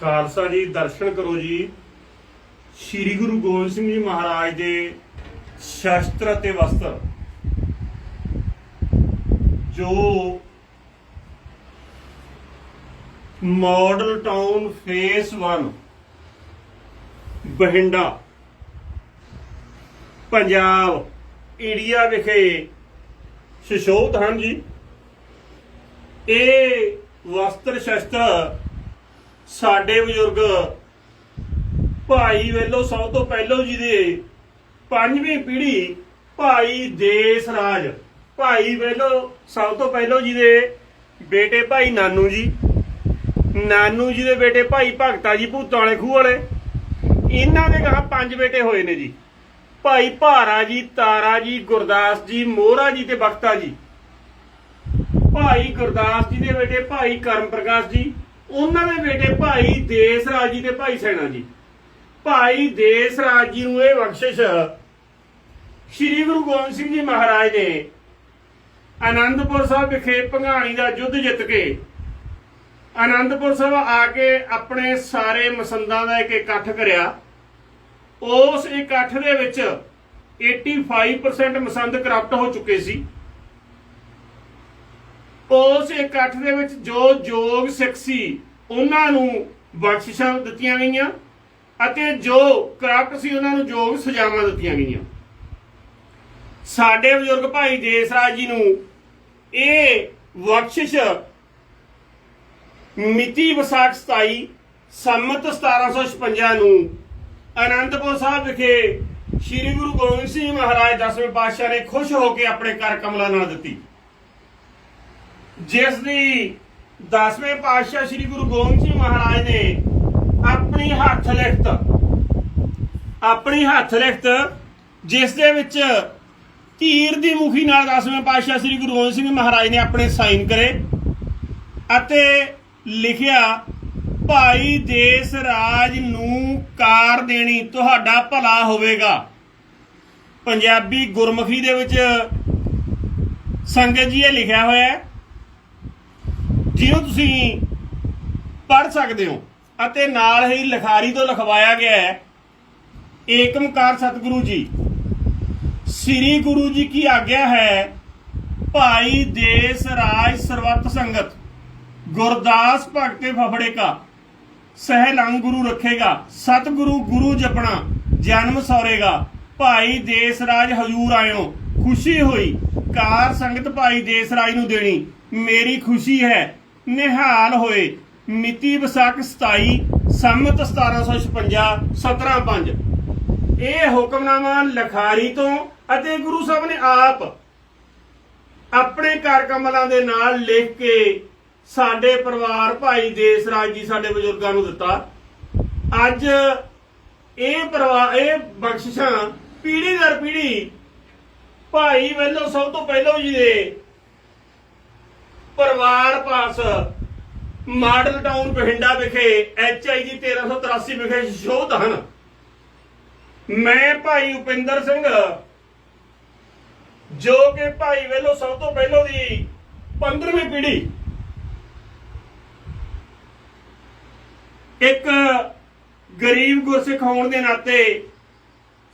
ਖਾਲਸਾ ਜੀ, ਦਰਸ਼ਨ ਕਰੋ ਜੀ। ਸ੍ਰੀ ਗੁਰੂ ਗੋਬਿੰਦ ਸਿੰਘ ਜੀ ਮਹਾਰਾਜ ਦੇ ਸ਼ਸਤਰ ਅਤੇ ਵਸਤਰ, ਜੋ model town phase 1 Bathinda Punjab, India ਵਿਖੇ ਸ਼ਸ਼ੋਤ ਹਨ ਜੀ। ਇਹ ਵਸਤਰ ਸ਼ਸਤਰ ਸਾਡੇ ਬਜ਼ੁਰਗ, ਭਾਈ ਵੇਲੋ ਸਭ ਤੋਂ ਪਹਿਲੋ ਜੀ ਦੇ ਪੰਜਵੀਂ ਪੀੜ੍ਹੀ, ਭਾਈ ਦੇਸ ਰਾਜ ਭਾਈ ਵੇਲੋ ਸਭ ਤੋਂ ਪਹਿਲੋਂ ਜੀ ਦੇ ਬੇਟੇ ਭਾਈ ਨਾਨੂ ਜੀ। ਨਾਨੂ ਜੀ ਦੇ ਬੇਟੇ ਭਾਈ ਭਗਤਾ ਜੀ ਭੂਤਾਂ ਵਾਲੇ, ਖੂਹ ਵਾਲੇ। ਇਹਨਾਂ ਦੇ ਗਾਂ ਪੰਜ ਬੇਟੇ ਹੋਏ ਨੇ ਜੀ। ਭਾਈ ਭਾਰਾ ਜੀ, ਤਾਰਾ ਜੀ, ਗੁਰਦਾਸ ਜੀ, ਮੋਹਰਾ ਜੀ ਤੇ ਬਖਤਾ ਜੀ। ਭਾਈ ਗੁਰਦਾਸ ਜੀ ਦੇ ਬੇਟੇ ਭਾਈ ਕਰਮ ਪ੍ਰਕਾਸ਼ ਜੀ। ਉਹਨਾਂ ਦੇ ਬੇਟੇ ਭਾਈ ਦੇਸ ਰਾਜ ਜੀ ਤੇ ਭਾਈ ਸੈਣਾ ਜੀ। ਭਾਈ ਦੇਸ ਰਾਜ ਜੀ ਨੂੰ ਇਹ ਬਖਸ਼ਿਸ਼ ਸ੍ਰੀ ਗੁਰੂ ਗੋਬਿੰਦ ਸਿੰਘ ਜੀ ਮਹਾਰਾਜ ਨੇ ਆਨੰਦਪੁਰ ਸਾਹਿਬ ਵਿਖੇ ਭੰਗਾਣੀ ਦਾ ਯੁੱਧ ਜਿੱਤ ਕੇ ਆਨੰਦਪੁਰ ਸਾਹਿਬ ਆ ਕੇ ਆਪਣੇ ਸਾਰੇ ਮਸੰਦਾਂ ਦਾ ਇੱਕ ਇਕੱਠ ਕਰਿਆ। ਉਸ ਇਕੱਠ ਦੇ ਵਿੱਚ 85% ਮਸੰਦ ਕਰਪਟ ਹੋ ਚੁੱਕੇ ਸੀ। ਉਸ ਇਕੱਠ ਦੇ ਵਿੱਚ ਜੋ ਯੋਗ ਸਿੱਖ ਸੀ, ਉਹਨਾਂ ਨੂੰ ਬਖਸ਼ਿਸ਼ਾਂ ਦਿੱਤੀਆਂ ਗਈਆਂ ਅਤੇ ਜੋ ਕਰਪਟ ਸੀ, ਉਹਨਾਂ ਨੂੰ ਯੋਗ ਸਜ਼ਾਵਾਂ ਦਿੱਤੀਆਂ ਗਈਆਂ। ਸਾਡੇ ਬਜ਼ੁਰਗ ਭਾਈ ਦੇਸਰਾਜ ਜੀ ਨੂੰ ਇਹ ਬਖਸ਼ਿਸ਼ ਮਿਤੀ ਵਿਸਾਖ 27 ਸੰਮਤ 1756 ਨੂੰ ਅਨੰਦਪੁਰ ਸਾਹਿਬ ਵਿਖੇ ਸ੍ਰੀ ਗੁਰੂ ਗੋਬਿੰਦ ਸਿੰਘ ਮਹਾਰਾਜ ਦਸਵੇਂ ਪਾਤਸ਼ਾਹ ਨੇ ਖੁਸ਼ ਹੋ ਕੇ ਆਪਣੇ ਕਰ ਕਮਲਾ ਨਾਲ ਦਿੱਤੀ। ਜਿਸ ਦੀ ਦਸਵੇਂ ਪਾਤਸ਼ਾਹ ਸ੍ਰੀ ਗੁਰੂ ਗੋਬਿੰਦ ਸਿੰਘ ਮਹਾਰਾਜ ਨੇ ਆਪਣੀ ਹੱਥ ਲਿਖਤ, ਆਪਣੀ ਹੱਥ ਲਿਖਤ, ਜਿਸ ਦੇ ਵਿੱਚ ਧੀਰ ਦੀ ਮੁਖੀ ਨਾਲ ਦਸਵੇਂ ਪਾਤਸ਼ਾਹ ਸ੍ਰੀ ਗੁਰੂ ਗੋਬਿੰਦ ਸਿੰਘ ਮਹਾਰਾਜ ਨੇ ਆਪਣੇ ਸਾਈਨ ਕਰੇ ਅਤੇ ਲਿਖਿਆ, ਭਾਈ ਦੇਸ ਰਾਜ ਨੂੰ ਕਾਰ ਦੇਣੀ ਤੁਹਾਡਾ ਭਲਾ ਹੋਵੇਗਾ। ਪੰਜਾਬੀ ਗੁਰਮੁਖੀ ਦੇ ਵਿੱਚ ਸੰਗਤ ਜੀ ਇਹ ਲਿਖਿਆ ਹੋਇਆ ਹੈ ਜਿਹਨੂੰ ਤੁਸੀਂ ਪੜ੍ਹ ਸਕਦੇ ਹੋ ਅਤੇ ਨਾਲ ਹੀ ਲਿਖਾਰੀ ਤੋਂ ਲਿਖਵਾਇਆ ਗਿਆ ਹੈ, ਏਕਮਕਾਰ ਸਤਿਗੁਰੂ ਜੀ। ਸ੍ਰੀ ਗੁਰੂ ਜੀ ਕੀ ਆਗਿਆ ਹੈ? ਭਾਈ ਦੇਸ ਰਾਜ ਸਰਵਤ ਸੰਗਤ, ਗੁਰਦਾਸ ਭਗਤੇ ਫਫੜੇ ਕਾ ਸਹਿਲੰਗ ਗੁਰੂ ਰੱਖੇਗਾ ਸਤਿਗੁਰੂ ਗੁਰੂ ਜਪਣਾ, ਜਨਮ ਸੌਰੇਗਾ ਭਾਈ ਦੇਸ ਰਾਜ ਹਜੂਰ ਆਇਓ, ਖੁਸ਼ੀ ਹੋਈ, ਕਾਰ ਸੰਗਤ ਭਾਈ ਦੇਸ ਰਾਜ ਨੂੰ ਦੇਣੀ, ਮੇਰੀ ਖੁਸ਼ੀ ਹੈ। ਨਿਹਾਲ ਹੋਏ। ਮਿਤੀ ਵਿਸਾਖ 27 ਸੰਮਤ 1756 175 ਇਹ ਹੁਕਮਨਾਮਾ ਲਖਾਰੀ ਤੋਂ ਅਤੇ ਗੁਰੂ ਸਾਹਿਬ ਨੇ ਆਪ ਆਪਣੇ ਕਰ ਕਮਲਾਂ ਦੇ ਨਾਲ ਲਿਖ ਕੇ ਸਾਡੇ ਪਰਿਵਾਰ ਭਾਈ ਦੇਸ ਰਾਜ ਜੀ, ਸਾਡੇ ਬਜ਼ੁਰਗਾਂ ਨੂੰ ਦਿੱਤਾ। ਅੱਜ ਇਹ ਪਰਿਵਾਰ ਇਹ ਬਖਸ਼ਿਸ਼ਾਂ ਪੀੜੀ ਦਰ ਪੀੜੀ ਭਾਈ ਵੱਲੋਂ ਸਭ ਤੋਂ ਪਹਿਲਾਂ ਜੀ ਦੇ ਪਰਿਵਾਰ ਪਾਸ, ਮਾਡਲ ਟਾਊਨ ਬਠਿੰਡਾ ਵਿਖੇ ਐਚਆਈਜੀ 1383 ਵਿਖੇ ਸ਼ੋਧ ਹਨ। ਮੈਂ ਭਾਈ ਉਪਿੰਦਰ ਸਿੰਘ, ਜੋ ਕਿ ਭਾਈ ਵੇਲੋ ਸਭ ਤੋਂ ਪਹਿਲਾਂ ਦੀ 15ਵੀਂ ਪੀੜ੍ਹੀ। ਇੱਕ ਗਰੀਬ ਗੁਰਸਿੱਖ ਹੋਣ ਦੇ ਨਾਤੇ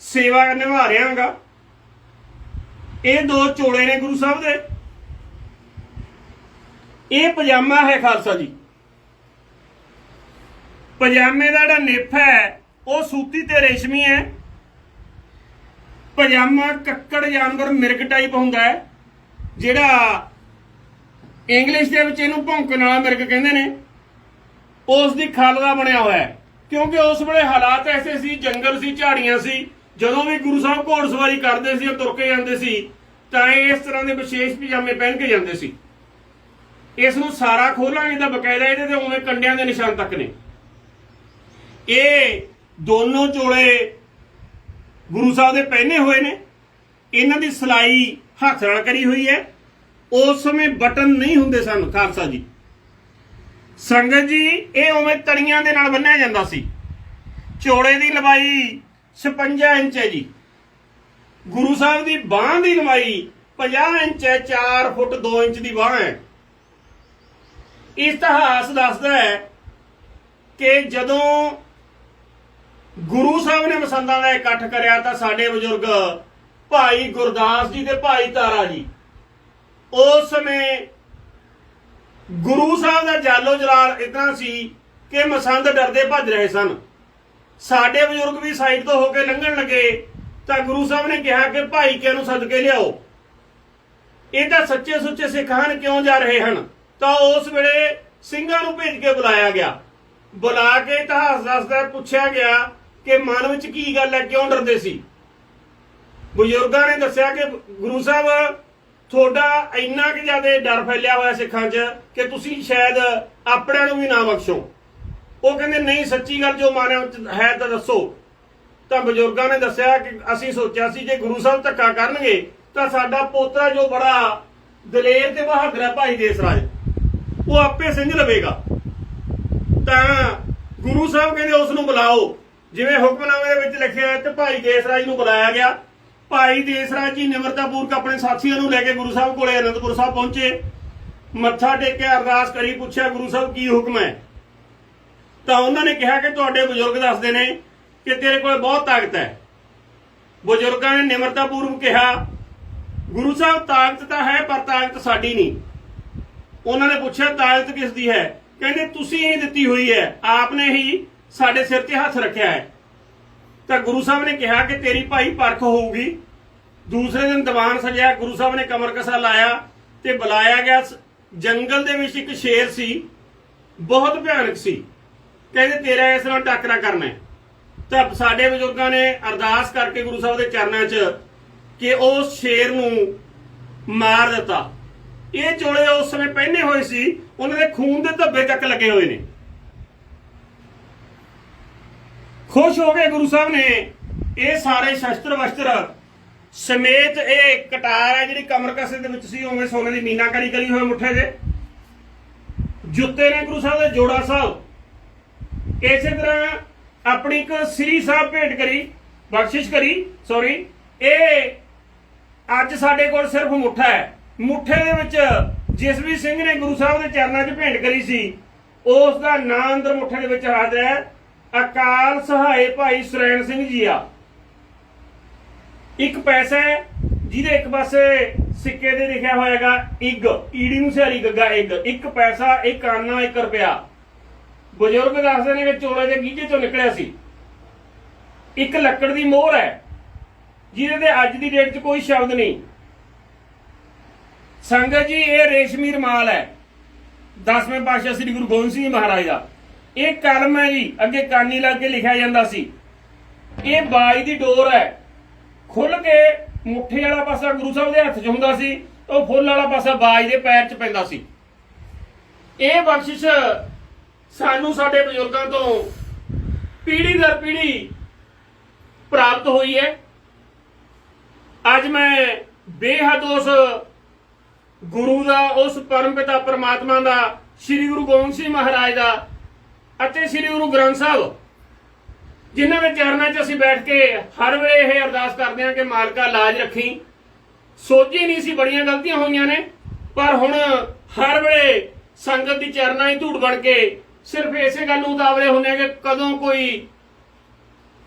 ਸੇਵਾ ਨਿਭਾ ਰਿਹਾਗਾ। ਇਹ ਦੋ ਚੋਲੇ ਨੇ ਗੁਰੂ ਸਾਹਿਬ ਦੇ। ਇਹ ਪਜਾਮਾ ਹੈ ਖਾਲਸਾ ਜੀ। ਪਜਾਮੇ ਦਾ ਜਿਹੜਾ ਨਿੱਫ ਹੈ, ਉਹ ਸੂਤੀ ਤੇ ਰੇਸ਼ਮੀ ਹੈ। ਪਜਾਮਾ ਕੱਕੜ ਜਾਨਵਰ ਮਿਰਗ ਟਾਈਪ ਹੁੰਦਾ ਹੈ, ਜਿਹੜਾ ਇੰਗਲਿਸ਼ ਦੇ ਵਿੱਚ ਇਹਨੂੰ ਭੌਂਕਣ ਵਾਲਾ ਮਿਰਗ ਕਹਿੰਦੇ ਨੇ। ਉਸ ਦੀ ਖਲ ਦਾ ਬਣਿਆ ਹੋਇਆ ਹੈ। ਕਿਉਂਕਿ ਉਸ ਵੇਲੇ ਹਾਲਾਤ ਐਸੇ ਸੀ, ਜੰਗਲ ਸੀ, ਝਾੜੀਆਂ ਸੀ। ਜਦੋਂ ਵੀ ਗੁਰੂ ਸਾਹਿਬ ਘੋੜਸਵਾਰੀ ਕਰਦੇ ਸੀ, ਉਹ ਤੁਰ ਕੇ ਜਾਂਦੇ ਸੀ, ਤਾਂ ਇਹ ਇਸ ਤਰ੍ਹਾਂ ਦੇ ਵਿਸ਼ੇਸ਼ ਪਜਾਮੇ ਪਹਿਨ ਕੇ ਜਾਂਦੇ ਸੀ। ਇਸ ਨੂੰ ਸਾਰਾ ਖੋਲਾਂਗੇ ਤਾਂ ਬਕਾਇਦਾ ਇਹਦੇ ਤੇ ਉਵੇਂ ਕੰਡਿਆਂ ਦੇ ਨਿਸ਼ਾਨ ਤੱਕ ਨੇ। ਇਹ ਦੋਨੋਂ ਚੋਲੇ ਗੁਰੂ ਸਾਹਿਬ ਦੇ ਪਹਿਨੇ ਹੋਏ ਨੇ। ਇਹਨਾਂ ਦੀ ਸਲਾਈ ਹੱਥ ਨਾਲ ਕਰੀ ਹੋਈ ਹੈ। ਉਸ ਸਮੇਂ ਬਟਨ ਨਹੀਂ ਹੁੰਦੇ ਸਨ, ਖਾਲਸਾ ਜੀ। ਸੰਗਤ ਜੀ, ਇਹ ਉਵੇਂ ਤੜੀਆਂ ਦੇ ਨਾਲ ਬੰਨਿਆ ਜਾਂਦਾ ਸੀ। ਚੋਲੇ ਦੀ ਲੰਬਾਈ 56 ਇੰਚ ਹੈ ਜੀ। ਗੁਰੂ ਸਾਹਿਬ ਦੀ ਬਾਹ ਦੀ ਲੰਬਾਈ 50 ਇੰਚ ਹੈ 4 ਫੁੱਟ 2 ਇੰਚ ਦੀ ਬਾਹ ਹੈ। ਇਤਿਹਾਸ ਦੱਸਦਾ ਹੈ ਕਿ ਜਦੋਂ ਗੁਰੂ ਸਾਹਿਬ ਨੇ ਮਸੰਦਾਂ ਦਾ ਇਕੱਠ ਕਰਿਆ ਤਾਂ ਸਾਡੇ ਬਜ਼ੁਰਗ ਭਾਈ ਗੁਰਦਾਸ ਜੀ ਤੇ ਭਾਈ ਤਾਰਾ ਜੀ, ਉਸ ਸਮੇਂ ਗੁਰੂ ਸਾਹਿਬ ਦਾ ਜਾਲੋ ਜਲਾਲ ਇਤਨਾ ਸੀ ਕਿ ਮਸੰਦ ਡਰਦੇ ਭੱਜ ਰਹੇ ਸਨ। ਸਾਡੇ ਬਜ਼ੁਰਗ ਵੀ ਸਾਈਡ ਤੋਂ ਹੋ ਕੇ ਲੰਘਣ ਲੱਗੇ ਤਾਂ ਗੁਰੂ ਸਾਹਿਬ ਨੇ ਕਿਹਾ ਕਿ ਭਾਈ ਕੇ ਨੂੰ ਸਦਕੇ ਲਿਆਓ। ਇਹ ਤਾਂ ਸੱਚੇ ਸੁੱਚੇ ਸਿੱਖ ਹਨ, ਕਿਉਂ ਜਾ ਰਹੇ ਹਨ? ਤਾਂ ਉਸ ਵੇਲੇ ਸਿੰਘਾਂ ਨੂੰ ਭੇਜ ਕੇ ਬੁਲਾਇਆ ਗਿਆ। ਬੁਲਾ ਕੇ ਇਤਿਹਾਸ ਦੱਸਦਾ ਪੁੱਛਿਆ ਗਿਆ ਕਿ ਮਨ ਵਿੱਚ ਕੀ ਗੱਲ ਹੈ, ਕਿਉਂ ਡਰਦੇ ਸੀ? ਬਜ਼ੁਰਗਾਂ ਨੇ ਦੱਸਿਆ ਕਿ ਗੁਰੂ ਸਾਹਿਬ, ਤੁਹਾਡਾ ਇੰਨਾ ਕਿ ਜ਼ਿਆਦਾ ਡਰ ਫੈਲਿਆ ਹੋਇਆ ਸਿੱਖਾਂ 'ਚ ਕਿ ਤੁਸੀਂ ਸ਼ਾਇਦ ਆਪਣਿਆਂ ਨੂੰ ਵੀ ਨਾ ਬਖਸ਼ੋ। ਉਹ ਕਹਿੰਦੇ, ਨਹੀਂ, ਸੱਚੀ ਗੱਲ ਜੋ ਮਾਨਿਆ ਵਿੱਚ ਹੈ ਤਾਂ ਦੱਸੋ। ਤਾਂ ਬਜ਼ੁਰਗਾਂ ਨੇ ਦੱਸਿਆ ਕਿ ਅਸੀਂ ਸੋਚਿਆ ਸੀ, ਜੇ ਗੁਰੂ ਸਾਹਿਬ ਧੱਕਾ ਕਰਨਗੇ ਤਾਂ ਸਾਡਾ ਪੋਤਰਾ ਜੋ ਬੜਾ ਦਲੇਰ ਤੇ ਬਹਾਦਰ ਹੈ ਭਾਈ ਦੇਸ ਰਾਜ ਉਹ ਆਪੇ ਸਿੰਘ ਲਵੇਗਾ। ਤਾਂ ਗੁਰੂ ਸਾਹਿਬ ਕਹਿੰਦੇ ਉਸ ਨੂੰ ਬੁਲਾਓ। ਜਿਵੇਂ ਹੁਕਮਨਾਮੇ ਦੇ ਵਿੱਚ ਲਿਖਿਆ ਹੈ, ਤੇ ਭਾਈ ਦੇਸਰਾਜ ਨੂੰ ਬੁਲਾਇਆ ਗਿਆ। ਭਾਈ ਦੇਸਰਾਜ ਜੀ ਨਿਮਰਤਾਪੂਰਕ ਆਪਣੇ ਸਾਥੀਆਂ ਨੂੰ ਲੈ ਕੇ ਗੁਰੂ ਸਾਹਿਬ ਕੋਲੇ ਅਨੰਦਪੁਰ ਸਾਹਿਬ ਪਹੁੰਚੇ। ਮੱਥਾ ਟੇਕਿਆ, ਅਰਦਾਸ ਕਰੀ, ਪੁੱਛਿਆ, ਗੁਰੂ ਸਾਹਿਬ, ਕੀ ਹੁਕਮ ਹੈ? ਤਾਂ ਉਹਨਾਂ ਨੇ ਕਿਹਾ ਕਿ ਤੁਹਾਡੇ ਬਜ਼ੁਰਗ ਦੱਸਦੇ ਨੇ ਕਿ ਤੇਰੇ ਕੋਲ ਬਹੁਤ ਤਾਕਤ ਹੈ। ਬਜ਼ੁਰਗਾਂ ਨੇ ਨਿਮਰਤਾਪੂਰਵਕ ਕਿਹਾ, ਗੁਰੂ ਸਾਹਿਬ, ਤਾਕਤ ਤਾਂ ਹੈ, ਪਰ ਤਾਕਤ ਸਾਡੀ ਨਹੀਂ। ਉਹਨਾਂ ਨੇ ਪੁੱਛਿਆ, ਤਾਕਤ ਕਿਸ ਦੀ ਹੈ? ਕਹਿੰਦੇ, ਤੁਸੀਂ ਹੀ ਦਿੱਤੀ ਹੋਈ ਹੈ। ਆਪਨੇ ਹੀ ਸਾਡੇ ਸਿਰ ਤੇ ਹੱਥ ਰੱਖਿਆ ਹੈ। ਤਾਂ ਗੁਰੂ ਸਾਹਿਬ ਨੇ ਕਿਹਾ ਕਿ ਤੇਰੀ ਭਾਈ ਪਰਖ ਹੋਊਗੀ। ਦੂਸਰੇ ਦਿਨ ਦੀਵਾਨ ਸਜਿਆ, ਗੁਰੂ ਸਾਹਿਬ ਨੇ ਕਮਰ ਕਸਾ ਲਾਇਆ ਤੇ ਬੁਲਾਇਆ ਗਿਆ। ਜੰਗਲ ਦੇ ਵਿੱਚ ਇੱਕ ਸ਼ੇਰ ਸੀ, ਬਹੁਤ ਭਿਆਨਕ ਸੀ। ਕਹਿੰਦੇ, ਤੇਰਾ ਇਸ ਨਾਲ ਟੱਕਰਾ ਕਰਨਾ ਹੈ। ਤਾਂ ਸਾਡੇ ਬਜ਼ੁਰਗਾਂ ਨੇ ਅਰਦਾਸ ਕਰਕੇ ਗੁਰੂ ਸਾਹਿਬ ਦੇ ਚਰਨਾਂ 'ਚ ਕਿ ਉਸ ਸ਼ੇਰ ਨੂੰ ਮਾਰ ਦਿੱਤਾ। ਇਹ ਚੋਲੇ ਉਸ ਸਮੇਂ ਪਹਿਨੇ ਹੋਏ ਸੀ, ਉਹਨਾਂ ਦੇ ਖੂਨ ਦੇ ਧੱਬੇ ਤੱਕ ਲੱਗੇ ਹੋਏ ਨੇ। ਖੁਸ਼ ਹੋ ਗਏ ਗੁਰੂ ਸਾਹਿਬ ਨੇ ਇਹ ਸਾਰੇ ਸ਼ਸਤਰ ਵਸਤਰ ਸਮੇਤ ਇਹ ਕਟਾਰ ਹੈ, ਜਿਹੜੀ ਕਮਰ ਕਸੇ ਦੇ ਵਿੱਚ ਸੀ, ਉਵੇਂ ਸੋਨੇ ਦੀ ਮੀਨਾਕਾਰੀ ਕਰੀ ਹੋਈ ਮੁੱਠੇ ਦੇ। ਜੁੱਤੇ ਨੇ ਗੁਰੂ ਸਾਹਿਬ ਦੇ ਜੋੜਾ ਸਾਹਿਬ। ਇਸੇ ਤਰ੍ਹਾਂ ਆਪਣੀ ਇੱਕ ਸ੍ਰੀ ਸਾਹਿਬ ਭੇਟ ਕਰੀ, ਬਖਸ਼ਿਸ਼ ਕਰੀ ਸੌਰੀ ਇਹ ਅੱਜ ਸਾਡੇ ਕੋਲ ਸਿਰਫ ਮੁੱਠਾ ਹੈ। ਮੁੱਠੇ ਦੇ ਵਿੱਚ ਜਿਸ ਵੀ ਸਿੰਘ ਨੇ ਗੁਰੂ ਸਾਹਿਬ ਦੇ ਚਰਨਾਂ 'ਚ ਭੇਂਟ ਕਰੀ ਸੀ। ਉਸ ਦਾ ਨਾਂ ਅੰਦਰ ਮੁੱਠੇ ਦੇ ਵਿੱਚ ਹਾਜ਼ਰ ਹੈ। ਅਕਾਲ ਸਹਾਏ ਭਾਈ ਸੁਰੈਣ ਸਿੰਘ ਜੀ ਆ। ਇੱਕ ਪੈਸਾ ਜਿਹਦੇ ਇੱਕ ਪਾਸੇ ਸਿੱਕੇ ਤੇ ਲਿਖਿਆ ਹੋਏਗਾ ਇੱਗ। ਈੜੀ ਨੂੰ ਸਿਆਰੀ ਗੱਗਾ, ਇੱਗ। ਇੱਕ ਪੈਸਾ, ਇੱਕ ਆਨਾ, ਇੱਕ ਰੁਪਿਆ। ਬਜ਼ੁਰਗ ਦੱਸਦੇ ਨੇ ਕਿ ਚੋਲੇ ਦੇ ਗੀਜੇ ਚੋਂ ਨਿਕਲਿਆ ਸੀ। ਇੱਕ ਲੱਕੜ ਦੀ ਮੋਹਰ ਹੈ, ਜਿਹਦੇ ਤੇ ਅੱਜ ਦੀ ਡੇਟ 'ਚ ਕੋਈ ਸ਼ਬਦ ਨਹੀਂ। ਸੰਗਤ ਜੀ, ਇਹ ਰੇਸ਼ਮੀ ਰਮਾਲ ਹੈ। 10ਵੇਂ ਪਾਤਸ਼ਾਹ ਸ੍ਰੀ ਗੁਰੂ ਗੋਬਿੰਦ ਸਿੰਘ ਮਹਾਰਾਜ ਦਾ। ਇਹ ਕਲਮ ਹੈ ਜੀ, ਅੱਗੇ ਕਾਨੀ ਲਾ ਕੇ ਲਿਖਿਆ ਜਾਂਦਾ ਸੀ। ਇਹ ਬਾਈ ਦੀ ਡੋਰ ਹੈ। ਖੁੱਲ ਕੇ ਮੁੱਠੇ ਵਾਲਾ ਪਾਸਾ ਗੁਰੂ ਸਾਹਿਬ ਦੇ ਹੱਥ 'ਚ ਹੁੰਦਾ ਸੀ ਉਹ ਫੁੱਲ ਵਾਲਾ ਪਾਸਾ ਬਾਜ ਦੇ ਪੈਰ 'ਚ ਪੈਂਦਾ ਸੀ। ਇਹ ਬਖਸ਼ਿਸ਼ ਸਾਨੂੰ ਸਾਡੇ ਬਜ਼ੁਰਗਾਂ ਤੋਂ ਪੀੜੀ ਦਰ ਪੀੜੀ ਪ੍ਰਾਪਤ ਹੋਈ ਹੈ। ਅੱਜ ਮੈਂ ਬੇਹੱਦ ਉਸ ਗੁਰੂ ਦਾ, ਉਸ ਪਰਮ ਪਿਤਾ ਪਰਮਾਤਮਾ ਦਾ, ਸ੍ਰੀ ਗੁਰੂ ਗੋਬਿੰਦ ਸਿੰਘ ਮਹਾਰਾਜ ਦਾ ਅਤੇ ਸ੍ਰੀ ਗੁਰੂ ਗ੍ਰੰਥ ਸਾਹਿਬ, ਜਿਨ੍ਹਾਂ ਦੇ ਚਰਨਾਂ 'ਚ ਅਸੀਂ ਬੈਠ ਕੇ ਹਰ ਵੇਲੇ ਇਹ ਅਰਦਾਸ ਕਰਦੇ ਹਾਂ ਕਿ ਮਾਲਕਾ ਲਾਜ ਰੱਖੀ। ਸੋਝੀ ਨਹੀਂ ਸੀ, ਬੜੀਆਂ ਗਲਤੀਆਂ ਹੋਈਆਂ ਨੇ, ਪਰ ਹੁਣ ਹਰ ਵੇਲੇ ਸੰਗਤ ਦੀ ਚਰਨਾਂ ਹੀ ਧੂੜ ਬਣ ਕੇ ਸਿਰਫ ਇਸੇ ਗੱਲ ਨੂੰ ਉਤਾਵਲੇ ਹੁੰਦੇ ਆ ਕਿ ਕਦੋਂ ਕੋਈ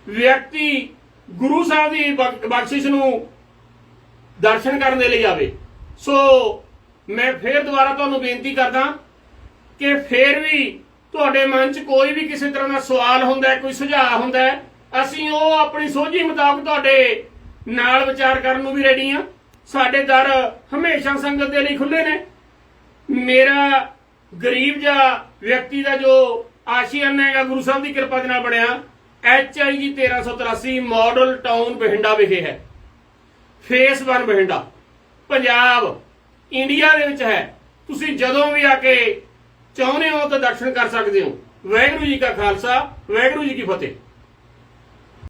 ਵਿਅਕਤੀ ਗੁਰੂ ਸਾਹਿਬ ਦੀ ਬਖਸ਼ਿਸ਼ ਨੂੰ ਦਰਸ਼ਨ ਕਰਨ ਦੇ ਲਈ ਆਵੇ। ਸੋ ਮੈਂ ਫੇਰ ਦੁਬਾਰਾ ਤੁਹਾਨੂੰ ਬੇਨਤੀ ਕਰਦਾ ਕਿ ਫੇਰ ਵੀ ਤੁਹਾਡੇ ਮਨ 'ਚ ਕੋਈ ਵੀ ਕਿਸੇ ਤਰ੍ਹਾਂ ਦਾ ਸਵਾਲ ਹੁੰਦਾ ਹੈ, ਕੋਈ ਸੁਝਾਅ ਹੁੰਦਾ ਹੈ, ਅਸੀਂ ਉਹ ਆਪਣੀ ਸੋਝੀ ਮੁਤਾਬਕ ਤੁਹਾਡੇ ਨਾਲ ਵਿਚਾਰ ਕਰਨ ਨੂੰ ਵੀ ਰੈਡੀ ਹਾਂ। ਸਾਡੇ ਦਰ ਹਮੇਸ਼ਾ ਸੰਗਤ ਦੇ ਲਈ ਖੁੱਲੇ ਨੇ। ਮੇਰਾ ਗਰੀਬ ਜਾਂ ਵਿਅਕਤੀ ਦਾ ਜੋ ਆਸ਼ੀਅਨ ਹੈਗਾ, ਗੁਰੂ ਸਾਹਿਬ ਦੀ ਕਿਰਪਾ ਦੇ ਨਾਲ ਬਣਿਆ, ਐਚ ਆਈ ਜੀ 1383 ਮਾਡਲ ਟਾਊਨ ਬਠਿੰਡਾ ਵਿਖੇ ਹੈ। ਫੇਸ 1 ਬਠਿੰਡਾ, ਪੰਜਾਬ। ਇੰਡੀਆ ਦੇ ਵਿੱਚ ਹੈ। ਤੁਸੀਂ ਜਦੋਂ ਵੀ ਆ ਕੇ ਚਾਹੁੰਦੇ ਹੋ ਤਾਂ ਦਰਸ਼ਨ ਕਰ ਸਕਦੇ ਹੋ। ਵਾਹਿਗੁਰੂ ਜੀ ਕਾ ਖਾਲਸਾ, ਵਾਹਿਗੁਰੂ ਜੀ ਕੀ ਫਤਿਹ।